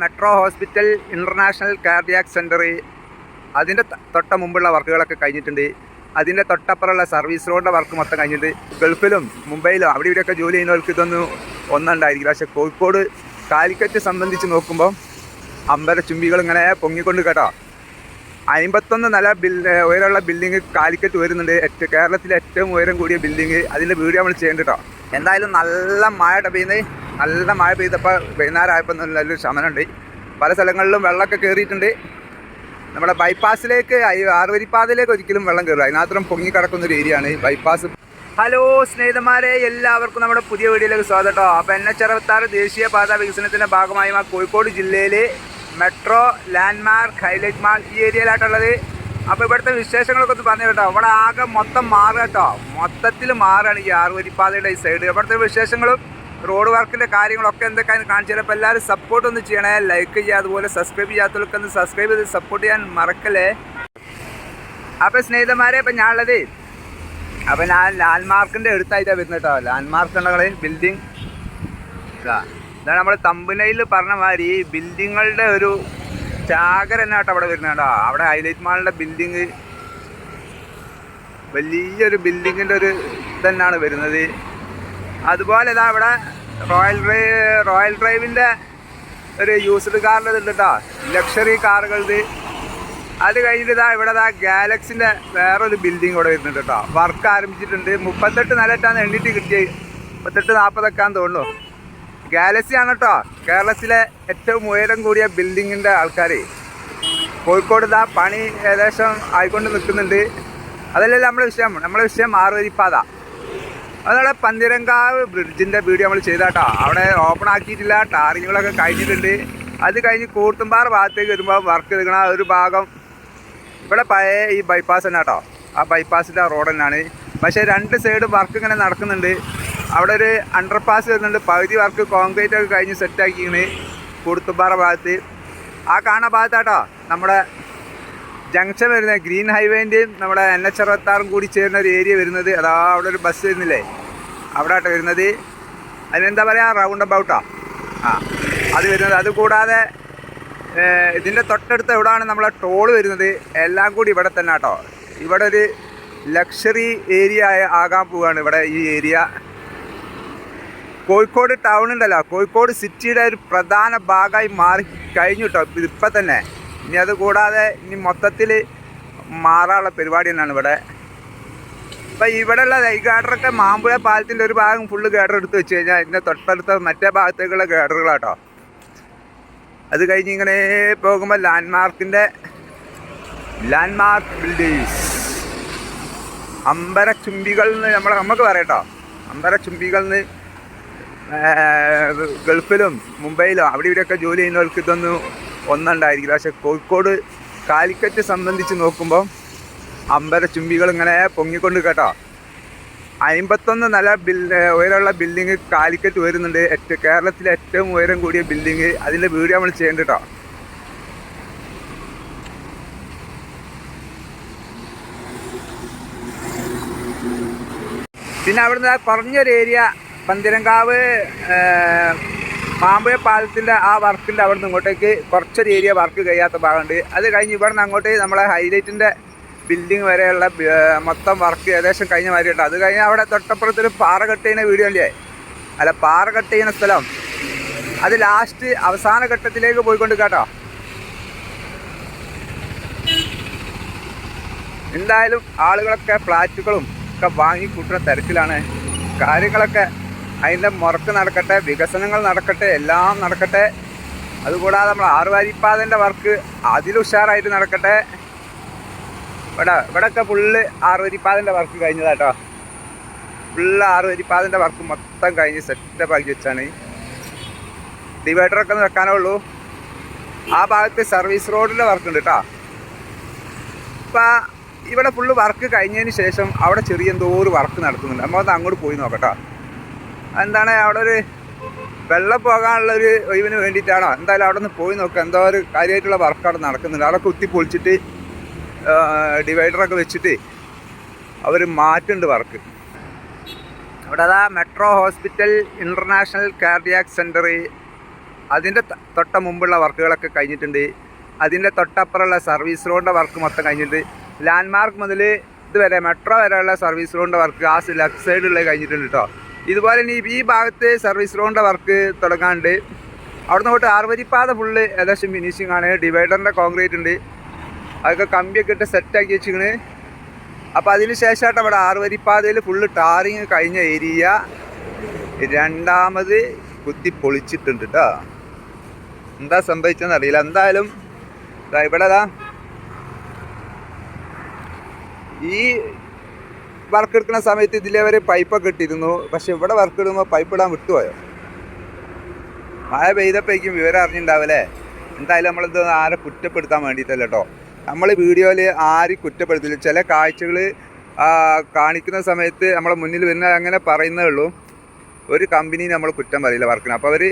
Metro hospital international cardiac centre അതിന്റെ തൊട്ട മുമ്പുള്ള വർക്കുകളൊക്കെ കഴിഞ്ഞിട്ടുണ്ട്. അതിന്റെ തൊട്ടപ്പുറമുള്ള സർവീസ് റോഡിന്റെ വർക്ക് മൊത്തം കഴിഞ്ഞിട്ടുണ്ട്. ഗൾഫിലും മുംബൈയിലും അവിടെ ഇവിടെയൊക്കെ ജോലി ചെയ്യുന്നവർക്ക് ഇതൊന്നും ഒന്നുണ്ടായിരിക്കില്ല പക്ഷേ കോഴിക്കോട് കാലിക്കറ്റ് സംബന്ധിച്ച് നോക്കുമ്പോൾ അമ്പര ചുംബികൾ ഇങ്ങനെ പൊങ്ങിക്കൊണ്ട് കേട്ടോ. അമ്പത്തൊന്ന് നില ബിൽ ഉയരമുള്ള ബിൽഡിംഗ് കാലിക്കറ്റ് വരുന്നുണ്ട് ഏറ്റവും കേരളത്തിലെ ഏറ്റവും ഉയരം കൂടിയ ബിൽഡിംഗ് അതിന്റെ വീഡിയോ നമ്മൾ ചെയ്യേണ്ടട്ടോ എന്തായാലും നല്ല മഴ പെയ്യുന്നത്. നല്ല മഴ പെയ്തപ്പോൾ വൈകുന്നേരം ആയപ്പോൾ നല്ലൊരു ശമനമുണ്ട്. പല സ്ഥലങ്ങളിലും വെള്ളമൊക്കെ കയറിയിട്ടുണ്ട്. നമ്മുടെ ബൈപ്പാസിലേക്ക് ആറുവരിപ്പാതയിലേക്ക് ഒരിക്കലും വെള്ളം കയറുക അതിനകത്തും പൊങ്ങി കിടക്കുന്ന ഒരു ഏരിയ ആണ് ബൈപ്പാസ് ഹലോ സ്നേഹിതന്മാരെ എല്ലാവർക്കും നമ്മുടെ പുതിയ വീഡിയോയിലേക്ക് സ്വാഗതം കേട്ടോ. അപ്പോൾ എൻ എച്ച് അറുപത്താറ് ദേശീയപാത വികസനത്തിന്റെ ഭാഗമായി കോഴിക്കോട് ജില്ലയിൽ മെട്രോ ലാൻഡ്മാർക്ക് ഹൈലൈറ്റ് മാർക്ക് ഈ ഏരിയയിലായിട്ടുള്ളത്. അപ്പോൾ ഇവിടുത്തെ വിശേഷങ്ങളൊക്കെ ഒന്ന് പറഞ്ഞു കേട്ടോ ഇവിടെ ആകെ മൊത്തം മാറുക കേട്ടോ. മൊത്തത്തിൽ മാറുകയാണ് ഈ ആറുവരിപ്പാതയുടെ ഈ സൈഡ് ഇവിടുത്തെ വിശേഷങ്ങളും റോഡ് വർക്കിന്റെ കാര്യങ്ങളൊക്കെ എന്തൊക്കെയാണ് കാണിച്ചു തരാം. അപ്പോൾ എല്ലാവരും സപ്പോർട്ട് ഒന്ന് ചെയ്യണേ. ലൈക്ക് ചെയ്യുക അതുപോലെ സബ്സ്ക്രൈബ് ചെയ്യാത്തവർക്ക് ഒന്ന് സബ്സ്ക്രൈബ് ചെയ്ത് സപ്പോർട്ട് ചെയ്യാൻ മറക്കല്ലേ? അപ്പോൾ സ്നേഹിതന്മാരെ ഇപ്പം ഞാനുള്ളത്. അപ്പം ഞാൻ ലാൻഡ് മാർക്കിന്റെ അടുത്തായിട്ടാണ് വരുന്നത് കേട്ടോ. ലാൻഡ് മാർക്ക് ഉണ്ടെങ്കിൽ ബിൽഡിംഗ് ഇതാ ഇതാണ് നമ്മൾ തമ്പനയിൽ പറഞ്ഞ മാതിരി ബിൽഡിങ്ങുകളുടെ ഒരു ചാകര തന്നെ കേട്ടോ അവിടെ വരുന്നത് കേട്ടോ. അവിടെ ഹൈലൈറ്റ് മാളിന്റെ ബിൽഡിങ് വലിയൊരു ബിൽഡിങ്ങിന്റെ ഒരു ഇതന്നെയാണ് വരുന്നത്. അതുപോലെ ഇതാ ഇവിടെ റോയൽ ഡ്രൈവ് റോയൽ ഡ്രൈവിന്റെ ഒരു യൂസ്ഡ് കാറിന്റെ ഇത് കേട്ടോ ലക്ഷറി കാറുകളുടെ അത് കഴിഞ്ഞിട്ട് ഇവിടെ ഇതാ ഗാലക്സിന്റെ വേറൊരു ബിൽഡിംഗ് ഇവിടെ വരുന്നുണ്ട് കേട്ടോ വർക്ക് ആരംഭിച്ചിട്ടുണ്ട്. മുപ്പത്തെട്ട് നിലട്ടാണ് എണ്ണിട്ട് കിട്ടിയത് മുപ്പത്തെട്ട് നാൽപ്പതൊക്കെയാന്ന് തോന്നുന്നു. ഗാലക്സിയാണ് കേട്ടോ കേരളത്തിലെ ഏറ്റവും ഉയരം കൂടിയ ബിൽഡിങ്ങിന്റെ ആൾക്കാർ കോഴിക്കോട് ഇതാ പണി ഏകദേശം ആയിക്കൊണ്ട് നിൽക്കുന്നുണ്ട്. അതല്ലല്ലോ നമ്മുടെ വിഷയം? നമ്മുടെ വിഷയം ആറുവരിപ്പാത അതവിടെ പന്തിരങ്കാവ് ബ്രിഡ്ജിന്റെ വീഡിയോ നമ്മൾ ചെയ്താട്ടോ. അവിടെ ഓപ്പൺ ആക്കിയിട്ടില്ല ടാറിങ്ങുകളൊക്കെ കഴിഞ്ഞിട്ടുണ്ട്. അത് കഴിഞ്ഞ് കൂട്ടുംപാറ ഭാഗത്തേക്ക് വരുമ്പോൾ വർക്ക് എടുക്കണ ഒരു ഭാഗം ഇവിടെ പഴയ ഈ ബൈപ്പാസ് തന്നെ കേട്ടോ ആ ബൈപ്പാസിന്റെ റോഡ് തന്നെയാണ് പക്ഷേ രണ്ട് സൈഡ് വർക്ക് ഇങ്ങനെ നടക്കുന്നുണ്ട്. അവിടെ ഒരു അണ്ടർപാസ് വരുന്നുണ്ട്. പകുതി വർക്ക് കോൺക്രീറ്റ് ഒക്കെ കഴിഞ്ഞ് സെറ്റാക്കിയാണ് കൂർത്തുമ്പാറ ഭാഗത്ത്. ആ കാണുന്ന ഭാഗത്താട്ടോ നമ്മുടെ ജംഗ്ഷൻ വരുന്നത് ഗ്രീൻ ഹൈവേന്റെയും നമ്മുടെ എൻ എച്ച് അറുപത്താറും കൂടി ചേരുന്ന ഒരു ഏരിയ വരുന്നത്. അതാ അവിടെ ഒരു ബസ് വരുന്നില്ലേ? അവിടെ ആട്ടോ വരുന്നത്. അതിനെന്താ പറയുക റൗണ്ട് അബൌട്ടാ ആ. അത് വരുന്നത്. അത് കൂടാതെ ഏഹ്, ഇതിന്റെ തൊട്ടടുത്ത് എവിടെയാണ് നമ്മളെ ടോൾ വരുന്നത്? എല്ലാം കൂടി ഇവിടെ തന്നെ കേട്ടോ ഇവിടെ ഒരു ലക്ഷറി ഏരിയ ആകാൻ പോവുകയാണ് ഇവിടെ ഈ ഏരിയ കോഴിക്കോട് ടൗൺ ഉണ്ടല്ലോ. കോഴിക്കോട് സിറ്റിയുടെ ഒരു പ്രധാന ഭാഗമായി മാറി കഴിഞ്ഞു കേട്ടോ ഇപ്പം തന്നെ. ഇനി അത് കൂടാതെ ഇനി മൊത്തത്തിൽ മാറാനുള്ള പരിപാടി തന്നെയാണ് ഇവിടെ. ഇപ്പം ഇവിടെയുള്ള ഈ ഗാഡറൊക്കെ മാമ്പുഴ പാലത്തിന്റെ ഒരു ഭാഗം ഫുള്ള് ഗാഡർ എടുത്ത് വെച്ച് കഴിഞ്ഞാൽ ഇതിന്റെ തൊട്ടടുത്ത മറ്റേ ഭാഗത്തേക്കുള്ള ഗാഡറുകളാട്ടോ അത് കഴിഞ്ഞ് ഇങ്ങനെ പോകുമ്പോൾ ലാൻഡ്മാർക്കിന്റെ ലാൻഡ്മാർക്ക് ബിൽഡേഴ്സ് അമ്പര ചുംബികൾ എന്ന് നമ്മൾ നമുക്ക് പറയട്ടോ അമ്പര ചുംബികൾ എന്ന് ഗൾഫിലും മുംബൈയിലും അവിടെ ഇവിടെയൊക്കെ ജോലി ചെയ്യുന്നവർക്ക് ഇതൊന്നും ഒന്നുണ്ടായിരിക്കില്ല പക്ഷെ കോഴിക്കോട് കാലിക്കറ്റ് സംബന്ധിച്ച് നോക്കുമ്പോൾ ചുംബികൾ ഇങ്ങനെ പൊങ്ങിക്കൊണ്ട് കേട്ടോ. അമ്പത്തൊന്ന് നില ബിൽ ഉയരമുള്ള ബിൽഡിങ് കാലിക്കറ്റ് വരുന്നുണ്ട് ഏറ്റവും കേരളത്തിലെ ഏറ്റവും ഉയരം കൂടിയ ബിൽഡിങ് അതിന്റെ വീഡിയോ നമ്മൾ ചെയ്യേണ്ട കേട്ടോ. പിന്നെ അവിടുന്ന് പറഞ്ഞൊരു ഏരിയ പന്തിരങ്കാവ് മാമ്പുഴ പാലത്തിന്റെ ആ വർക്കിന്റെ അവിടെ നിന്ന് ഇങ്ങോട്ടേക്ക് കുറച്ചൊരു ഏരിയ വർക്ക് കഴിയാത്ത ഭാഗമുണ്ട്. അത് കഴിഞ്ഞ് ഇവിടെ നിന്ന് അങ്ങോട്ട് നമ്മളെ ഹൈലൈറ്റിന്റെ ബിൽഡിംഗ് വരെയുള്ള മൊത്തം വർക്ക് ഏകദേശം കഴിഞ്ഞ മാതിരി ഉണ്ട് അത് കഴിഞ്ഞ് അവിടെ തൊട്ടപ്പുറത്തൊരു പാറ കട്ട് ചെയ്യുന്ന വീഡിയോ അല്ലേ അല്ല പാറ കട്ട് ചെയ്യുന്ന സ്ഥലം. അത് ലാസ്റ്റ് അവസാന ഘട്ടത്തിലേക്ക് പോയിക്കൊണ്ട് കേട്ടോ. എന്തായാലും ആളുകളൊക്കെ ഫ്ലാറ്റുകളും ഒക്കെ വാങ്ങി കൂട്ടുന്ന തരത്തിലാണ് കാര്യങ്ങളൊക്കെ അതിന്റെ മുറക്ക് നടക്കട്ടെ വികസനങ്ങൾ നടക്കട്ടെ എല്ലാം നടക്കട്ടെ. അതുകൂടാതെ നമ്മൾ ആറുവാരിപ്പാതന്റെ വർക്ക് അതിലുഷാറായിട്ട് നടക്കട്ടെ. ഇവിടെ ഇവിടെയൊക്കെ ഫുള്ള് ആറുവരിപ്പാതന്റെ വർക്ക് കഴിഞ്ഞതാട്ടോ. ഫുള്ള് ആറുവരിപ്പാതന്റെ വർക്ക് മൊത്തം കഴിഞ്ഞ് സെറ്റപ്പ് ആക്കി വെച്ചാണ്. ഡിവൈഡറൊക്കെ ഒന്ന് വെക്കാനേ ഉള്ളൂ ആ ഭാഗത്ത് സർവീസ് റോഡിന്റെ വർക്ക് ഉണ്ട് കേട്ടോ ഇപ്പം ഇവിടെ ഫുള്ള് വർക്ക് കഴിഞ്ഞതിന് ശേഷം അവിടെ ചെറിയ എന്തോ ഒരു വർക്ക് നടക്കുന്നുണ്ട്. ഒന്ന് അങ്ങോട്ട് പോയി നോക്കട്ടോ. എന്താണ് അവിടെ ഒരു വെള്ളം പോകാനുള്ള ഒരു ഒഴിവിന് വേണ്ടിയിട്ടാണോ? എന്തായാലും അവിടെ നിന്ന് പോയി നോക്കുക എന്തോ ഒരു കാര്യമായിട്ടുള്ള വർക്ക് അവിടെ നടക്കുന്നുണ്ട്. അവിടെ കുത്തി പൊളിച്ചിട്ട് ഡിവൈഡറൊക്കെ വെച്ചിട്ട് അവർ മാറ്റുന്നുണ്ട് വർക്ക് അവിടെ അതാ metro hospital international cardiac centre അതിന്റെ തൊട്ട മുമ്പുള്ള വർക്കുകളൊക്കെ കഴിഞ്ഞിട്ടുണ്ട്. അതിന്റെ തൊട്ടപ്പുറമുള്ള സർവീസ് റോഡിന്റെ വർക്ക് മൊത്തം കഴിഞ്ഞിട്ടുണ്ട്. ലാൻഡ്മാർക്ക് മുതൽ ഇതുവരെ മെട്രോ വരെയുള്ള സർവീസ് റോഡിന്റെ വർക്ക് ആ ലെഫ്റ്റ് സൈഡിലുള്ളത് കഴിഞ്ഞിട്ടുണ്ട് കേട്ടോ ഇതുപോലെ ഇനി ഈ ഭാഗത്ത് സർവീസ് റോഡിന്റെ വർക്ക് തുടങ്ങാണ്ട് അവിടുന്ന് തൊട്ട് ആറുവരിപ്പാത ഫുള്ള് ഏകദേശം ഫിനിഷിംഗ് ആണ്. ഡിവൈഡറിന്റെ കോൺക്രീറ്റ് ഉണ്ട്. അതൊക്കെ കമ്പിയൊക്കെ ഇട്ട് സെറ്റാക്കി വെച്ചിക്കണ് അപ്പോൾ അതിന് ശേഷമായിട്ട് അവിടെ ആറുവരിപ്പാതയിൽ ഫുള്ള് ടാറിങ് കഴിഞ്ഞ ഏരിയ രണ്ടാമത് കുത്തി പൊളിച്ചിട്ടുണ്ട് കേട്ടോ എന്താ സംഭവിച്ചതെന്ന് അറിയില്ല. എന്തായാലും ഇവിടെ ഈ വർക്ക് എടുക്കുന്ന സമയത്ത് ഇതിലെ വരെ പൈപ്പൊക്കെ ഇട്ടിരുന്നു. പക്ഷെ ഇവിടെ വർക്ക് ഇടുമ്പോൾ പൈപ്പ് ഇടാൻ വിട്ടുപോയോ? മഴ പെയ്തപ്പോഴേക്കും വിവരം അറിഞ്ഞിട്ടുണ്ടാവില്ലേ എന്തായാലും നമ്മളിത് ആരെ കുറ്റപ്പെടുത്താൻ വേണ്ടിയിട്ടല്ല കേട്ടോ നമ്മൾ വീഡിയോയിൽ ആരും കുറ്റപ്പെടുത്തില്ല. ചില കാഴ്ചകൾ കാണിക്കുന്ന സമയത്ത് നമ്മളെ മുന്നിൽ വരുന്ന അങ്ങനെ പറയുന്നേ ഉള്ളൂ. ഒരു കമ്പനി നമ്മൾ കുറ്റം പറയില്ല വർക്കിന്. അപ്പോൾ അവർ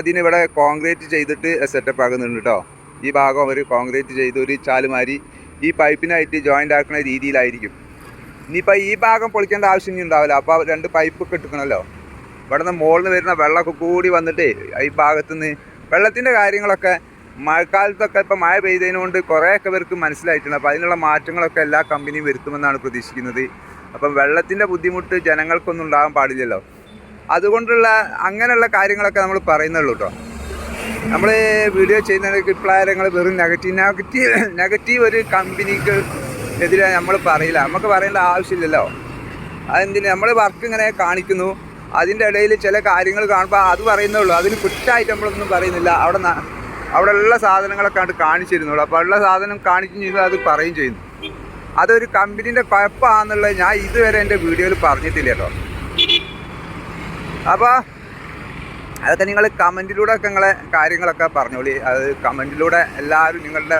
അതിന് ഇവിടെ കോൺക്രീറ്റ് ചെയ്തിട്ട് സെറ്റപ്പ് ആകുന്നുണ്ട് കേട്ടോ ഈ ഭാഗം അവർ കോൺക്രീറ്റ് ചെയ്ത് ഒരു ചാലുമാരി ഈ പൈപ്പിനായിട്ട് ജോയിന്റ് ആക്കുന്ന രീതിയിലായിരിക്കും. ഇനിയിപ്പോൾ ഈ ഭാഗം പൊളിക്കേണ്ട ആവശ്യം ഇനി ഉണ്ടാവില്ല. അപ്പോൾ രണ്ട് പൈപ്പ് ഒക്കെ എടുക്കണമല്ലോ ഇവിടെ നിന്ന് മുകളിൽ നിന്ന് വരുന്ന വെള്ളമൊക്കെ കൂടി വന്നിട്ട് ഈ ഭാഗത്തുനിന്ന് വെള്ളത്തിന്റെ കാര്യങ്ങളൊക്കെ മഴക്കാലത്തൊക്കെ ഇപ്പോൾ മഴ പെയ്തതിനുകൊണ്ട് കുറേയൊക്കെ പേർക്ക് മനസ്സിലായിട്ടുണ്ട്. അപ്പോൾ അതിനുള്ള മാറ്റങ്ങളൊക്കെ എല്ലാ കമ്പനിയും വരുത്തുമെന്നാണ് പ്രതീക്ഷിക്കുന്നത്. അപ്പം വെള്ളത്തിന്റെ ബുദ്ധിമുട്ട് ജനങ്ങൾക്കൊന്നും ഉണ്ടാകാൻ പാടില്ലല്ലോ. അതുകൊണ്ടുള്ള അങ്ങനെയുള്ള കാര്യങ്ങളൊക്കെ നമ്മൾ പറയുന്നുള്ളൂ കേട്ടോ. നമ്മൾ വീഡിയോ ചെയ്യുന്നതിനൊക്കെ ഇപ്പോഴാരങ്ങൾ വെറും നെഗറ്റീവ് നെഗറ്റീവ് നെഗറ്റീവ് ഒരു കമ്പനിക്ക് എതിരെ നമ്മൾ പറയില്ല. നമുക്ക് പറയേണ്ട ആവശ്യമില്ലല്ലോ. അതെന്തിന്? നമ്മൾ വർക്ക് ഇങ്ങനെ കാണിക്കുന്നു. അതിന്റെ ഇടയിൽ ചില കാര്യങ്ങൾ കാണുമ്പോൾ അത് പറയുന്നേ ഉള്ളൂ അതിന് കുറ്റമായിട്ട് നമ്മളൊന്നും പറയുന്നില്ല. അവിടെ അവിടെ ഉള്ള സാധനങ്ങളൊക്കെ അത് കാണിച്ചിരുന്നുള്ളൂ അപ്പോൾ ഉള്ള സാധനം കാണിച്ചു ചെയ്താൽ അത് പറയും ചെയ്യുന്നു. അതൊരു കമ്പനീന്റെ കുഴപ്പമാണെന്നുള്ളത് ഞാൻ ഇതുവരെ എന്റെ വീഡിയോയിൽ പറഞ്ഞിട്ടില്ല കേട്ടോ. അപ്പോൾ അതൊക്കെ നിങ്ങൾ കമന്റിലൂടെ ഒക്കെ നിങ്ങളെ കാര്യങ്ങളൊക്കെ പറഞ്ഞോളി. അത് കമന്റിലൂടെ എല്ലാവരും നിങ്ങളുടെ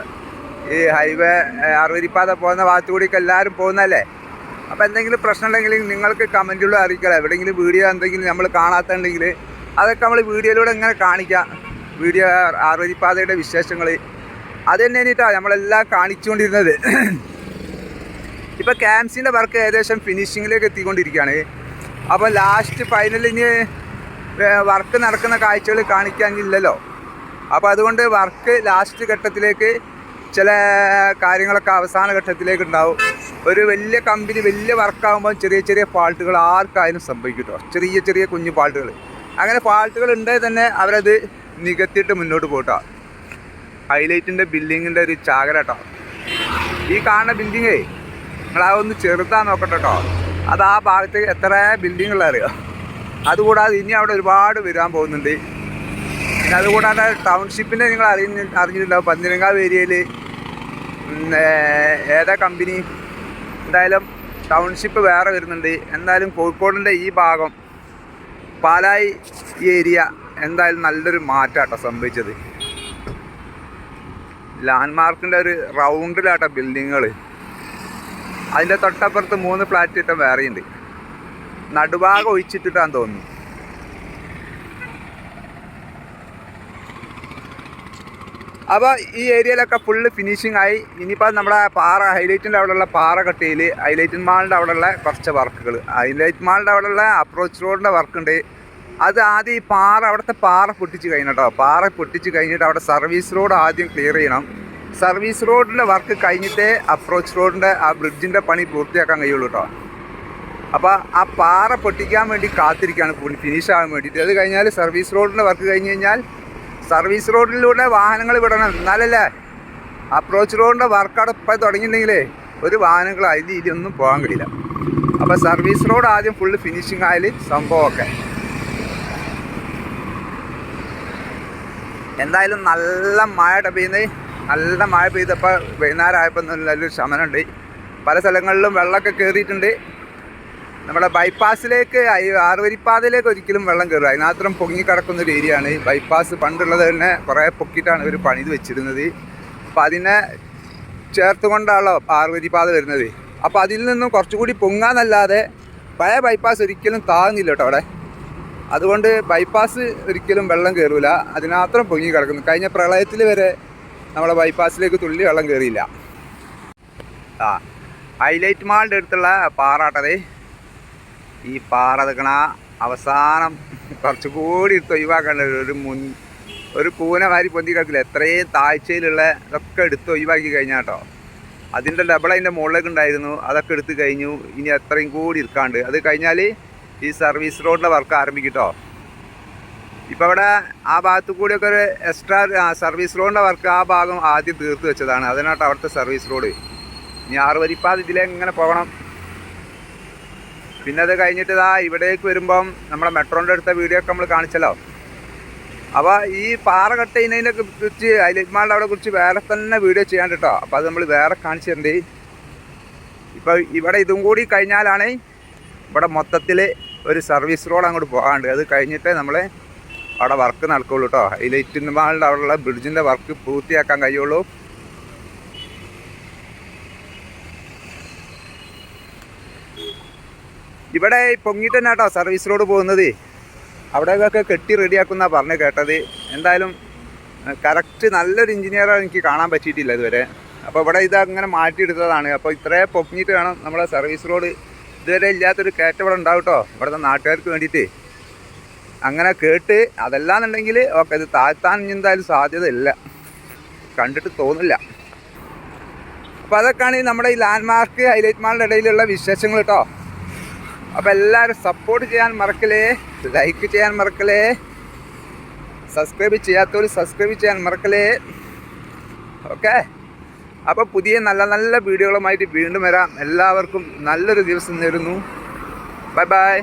ഈ ഹൈവേ അറുപതിപ്പാത പോകുന്ന ഭാഗത്തുകൂടിയൊക്കെ എല്ലാവരും പോകുന്നതല്ലേ? അപ്പോൾ എന്തെങ്കിലും പ്രശ്നം ഉണ്ടെങ്കിൽ നിങ്ങൾക്ക് കമന്റിലൂടെ അറിയിക്കാം എവിടെയെങ്കിലും വീഡിയോ എന്തെങ്കിലും നമ്മൾ കാണാത്തുണ്ടെങ്കിൽ അതൊക്കെ നമ്മൾ വീഡിയോയിലൂടെ ഇങ്ങനെ കാണിക്കാം. വീഡിയോ അറുവരിപ്പാതയുടെ വിശേഷങ്ങൾ. അത് തന്നെ കഴിഞ്ഞിട്ടാണ് നമ്മളെല്ലാം കാണിച്ചുകൊണ്ടിരുന്നത്. ഇപ്പോൾ ക്യാമ്സിന്റെ വർക്ക് ഏകദേശം ഫിനിഷിങ്ങിലേക്ക് എത്തിക്കൊണ്ടിരിക്കുകയാണ്. അപ്പോൾ ലാസ്റ്റ് ഫൈനലിന് വർക്ക് നടക്കുന്ന കാഴ്ചകൾ കാണിക്കാനില്ലല്ലോ. അപ്പോൾ അതുകൊണ്ട് വർക്ക് ലാസ്റ്റ് ഘട്ടത്തിലേക്ക് ചില കാര്യങ്ങളൊക്കെ അവസാന ഘട്ടത്തിലേക്ക് ഉണ്ടാവും ഒരു വലിയ കമ്പനി വലിയ വർക്കാകുമ്പോൾ ചെറിയ ചെറിയ ഫാൾട്ടുകൾ ആർക്കായാലും സംഭവിക്കും കേട്ടോ ചെറിയ ചെറിയ കുഞ്ഞു ഫാൾട്ടുകൾ അങ്ങനെ ഫാൾട്ടുകൾ ഉണ്ടെങ്കിൽ തന്നെ അവരത് നികത്തിയിട്ട് മുന്നോട്ട് പോട്ടോ ഹൈലൈറ്റിന്റെ ബിൽഡിങ്ങിന്റെ ഒരു ചാകര കേട്ടോ ഈ കാണുന്ന ബിൽഡിങ്ങേ ഒന്ന് ചെറുതാ നോക്കട്ടെ കേട്ടോ അത് ആ ഭാഗത്ത് എത്ര ബിൽഡിങ്ങുള്ള അറിയോ? അതുകൂടാതെ ഇനി അവിടെ ഒരുപാട് വരാൻ പോകുന്നുണ്ട്. പിന്നെ അതുകൂടാതെ ടൗൺഷിപ്പിനെ നിങ്ങൾ അറിഞ്ഞ അറിഞ്ഞിട്ടുണ്ടാവും. പന്തിരങ്കാവ് ഏരിയയിൽ ഏതാ കമ്പനി എന്തായാലും ടൗൺഷിപ്പ് വേറെ വരുന്നുണ്ട്. എന്തായാലും കോഴിക്കോടിന്റെ ഈ ഭാഗം പാലായി ഈ ഏരിയ എന്തായാലും നല്ലൊരു മാറ്റാട്ടോ സംഭവിച്ചത്. ലാൻഡ് മാർക്കിന്റെ ഒരു റൗണ്ടിലാട്ടോ ബിൽഡിങ്ങുകൾ അതിന്റെ തൊട്ടപ്പുറത്ത് മൂന്ന് ഫ്ലാറ്റ് ഇട്ടാൽ വേറെയുണ്ട്. നടുഭാഗം ഒഴിച്ചിട്ടിട്ടാന്ന് തോന്നുന്നു. അപ്പോൾ ഈ ഏരിയയിലൊക്കെ ഫുള്ള് ഫിനിഷിംഗ് ആയി. ഇനിയിപ്പോൾ നമ്മുടെ പാറ ഹൈലൈറ്റിന്റെ അവിടെയുള്ള പാറ കട്ടിയിൽ ഹൈലൈറ്റിൻ മാളിന്റെ അവിടെയുള്ള കുറച്ച് വർക്കുകൾ ഹൈലൈറ്റ് മാളിന്റെ അവിടെയുള്ള അപ്രോച്ച് റോഡിന്റെ വർക്കുണ്ട്. അത് ആദ്യം ഈ പാറ അവിടുത്തെ പാറ പൊട്ടിച്ച് കഴിഞ്ഞിട്ടോ പാറ പൊട്ടിച്ച് കഴിഞ്ഞിട്ട് അവിടെ സർവീസ് റോഡ് ആദ്യം ക്ലിയർ ചെയ്യണം. സർവീസ് റോഡിന്റെ വർക്ക് കഴിഞ്ഞിട്ടേ അപ്രോച്ച് റോഡിന്റെ ആ ബ്രിഡ്ജിന്റെ പണി പൂർത്തിയാക്കാൻ കഴിയുള്ളൂ കേട്ടോ അപ്പോൾ ആ പാറ പൊട്ടിക്കാൻ വേണ്ടി കാത്തിരിക്കുകയാണ് ഫിനിഷ് ആകാൻ വേണ്ടിയിട്ട് അത് കഴിഞ്ഞാൽ സർവീസ് റോഡിന്റെ വർക്ക് കഴിഞ്ഞ് കഴിഞ്ഞാൽ സർവീസ് റോഡിലൂടെ വാഹനങ്ങൾ വിടണം. എന്നാലല്ലേ? അപ്രോച്ച് റോഡിന്റെ വർക്ക് അവിടെ ഇപ്പം തുടങ്ങിയിട്ടുണ്ടെങ്കിലേ ഒരു വാഹനങ്ങൾ അതിൽ ഇതിലൊന്നും പോകാൻ കഴിയില്ല. അപ്പോൾ സർവീസ് റോഡ് ആദ്യം ഫുള്ള് ഫിനിഷിങ് ആയാൽ സംഭവമൊക്കെ. എന്തായാലും നല്ല മഴ പെയ്യുന്നത് നല്ല മഴ പെയ്തപ്പോൾ വൈകുന്നേരം ആയപ്പോൾ നല്ലൊരു ശമനമുണ്ട്. പല സ്ഥലങ്ങളിലും വെള്ളമൊക്കെ കയറിയിട്ടുണ്ട് നമ്മുടെ ബൈപ്പാസിലേക്ക് ആറുവരിപ്പാതയിലേക്ക് ഒരിക്കലും വെള്ളം കയറുക അതിനകത്രം പൊങ്ങിക്കിടക്കുന്ന ഒരു ഏരിയ ആണ് ബൈപ്പാസ് പണ്ടുള്ളത് തന്നെ കുറേ പൊക്കിയിട്ടാണ് ഇവർ പണിത് വെച്ചിരുന്നത്. അപ്പോൾ അതിനെ ചേർത്തുകൊണ്ടാണല്ലോ ആറുവരിപ്പാത വരുന്നത്. അപ്പോൾ അതിൽ നിന്നും കുറച്ചുകൂടി പൊങ്ങാന്നല്ലാതെ പഴയ ബൈപ്പാസ് ഒരിക്കലും താങ്ങുന്നില്ല കേട്ടോ അവിടെ. അതുകൊണ്ട് ബൈപ്പാസ് ഒരിക്കലും വെള്ളം കയറില്ല അതിനാത്രം പൊങ്ങി കിടക്കുന്നു. കഴിഞ്ഞ പ്രളയത്തിൽ വരെ നമ്മളെ ബൈപ്പാസിലേക്ക് തുള്ളി വെള്ളം കയറിയില്ല ആ ഹൈലൈറ്റ് മാളിന്റെ അടുത്തുള്ള പാറാട്ടത്. ഈ പാറ നിൽക്കണ അവസാനം കുറച്ചുകൂടി എടുത്ത് ഒഴിവാക്കേണ്ട ഒരു മുൻ ഒരു പൂന വാരി പൊന്തി കിടക്കില്ല? എത്രയും താഴ്ചയിലുള്ള ഇതൊക്കെ എടുത്ത് ഒഴിവാക്കി കഴിഞ്ഞാൽ കേട്ടോ. അതിന്റെ ഡബിൾ അതിന്റെ മുകളിലേക്ക് ഉണ്ടായിരുന്നു. അതൊക്കെ എടുത്ത് കഴിഞ്ഞു. ഇനി എത്രയും കൂടി ഇരിക്കാണ്ട്. അത് കഴിഞ്ഞാൽ ഈ സർവീസ് റോഡിന്റെ വർക്ക് ആരംഭിക്കും കേട്ടോ ഇപ്പോൾ അവിടെ ആ ഭാഗത്ത് കൂടിയൊക്കെ ഒരു എക്സ്ട്രാ സർവീസ് റോഡിന്റെ വർക്ക് ആ ഭാഗം ആദ്യം തീർത്ത് വെച്ചതാണ്. അതിനാട്ടോ അവിടുത്തെ സർവീസ് റോഡ് ഇനി ആറ് വരിപ്പാതെ ഇതിലെ ഇങ്ങനെ പോകണം. പിന്നെ അത് കഴിഞ്ഞിട്ട് ഇതാ ഇവിടേക്ക് വരുമ്പം നമ്മുടെ മെട്രോന്റെ അടുത്ത വീഡിയോ ഒക്കെ നമ്മൾ കാണിച്ചല്ലോ. അപ്പോൾ ഈ പാറ കട്ട് ചെയ്യുന്നതിനെ കുറിച്ച് മാളിന്റെ അവിടെ കുറിച്ച് വേറെ തന്നെ വീഡിയോ ചെയ്യാൻ കേട്ടോ അപ്പോൾ അത് നമ്മൾ വേറെ കാണിച്ചു തരണ്ടേ. ഇപ്പോൾ ഇവിടെ ഇതും കൂടി കഴിഞ്ഞാലാണ് ഇവിടെ മൊത്തത്തിൽ ഒരു സർവീസ് റോഡ് അങ്ങോട്ട് പോകാണ്ട്. അത് കഴിഞ്ഞിട്ട് നമ്മൾ അവിടെ വർക്ക് നടക്കുള്ളൂ കേട്ടോ ഹൈലൈറ്റ് മാളിന്റെ അവിടെയുള്ള ബ്രിഡ്ജിന്റെ വർക്ക് പൂർത്തിയാക്കാൻ കഴിയുള്ളൂ. ഇവിടെ പൊങ്ങിട്ട് തന്നെ കേട്ടോ സർവീസ് റോഡ് പോകുന്നത്. അവിടെയൊക്കെ കെട്ടി റെഡിയാക്കുന്ന പറഞ്ഞു കേട്ടത്. എന്തായാലും കറക്റ്റ് നല്ലൊരു എഞ്ചിനീയറെ എനിക്ക് കാണാൻ പറ്റിയിട്ടില്ല ഇതുവരെ. അപ്പോൾ ഇവിടെ ഇത് അങ്ങനെ മാറ്റിയെടുത്തതാണ്. അപ്പോൾ ഇത്രയും പൊങ്ങിയിട്ട് വേണം നമ്മളെ സർവീസ് റോഡ് ഇതുവരെ ഇല്ലാത്തൊരു കയറ്റം ഇവിടെ ഉണ്ടാവും കേട്ടോ ഇവിടുത്തെ നാട്ടുകാർക്ക് വേണ്ടിയിട്ട്. അങ്ങനെ കേട്ട് അതല്ലാന്നുണ്ടെങ്കിൽ ഓക്കെ ഇത് താഴ്ത്താൻ എന്തായാലും സാധ്യതയില്ല. കണ്ടിട്ട് തോന്നില്ല. അപ്പോൾ അതൊക്കെയാണ് നമ്മുടെ ഈ ലാൻഡ്മാർക്ക് ഹൈലൈറ്റ് മാളിന്റെ ഇടയിലുള്ള വിശേഷങ്ങൾ കേട്ടോ. അപ്പോൾ എല്ലാവരും സപ്പോർട്ട് ചെയ്യാൻ മറക്കലേ ലൈക്ക് ചെയ്യാൻ മറക്കലേ സബ്സ്ക്രൈബ് ചെയ്യാത്തവർ സബ്സ്ക്രൈബ് ചെയ്യാൻ മറക്കലേ ഓക്കെ അപ്പോൾ പുതിയ നല്ല നല്ല വീഡിയോകളുമായിട്ട് വീണ്ടും വരാം. എല്ലാവർക്കും നല്ലൊരു ദിവസം നേരുന്നു. Bye bye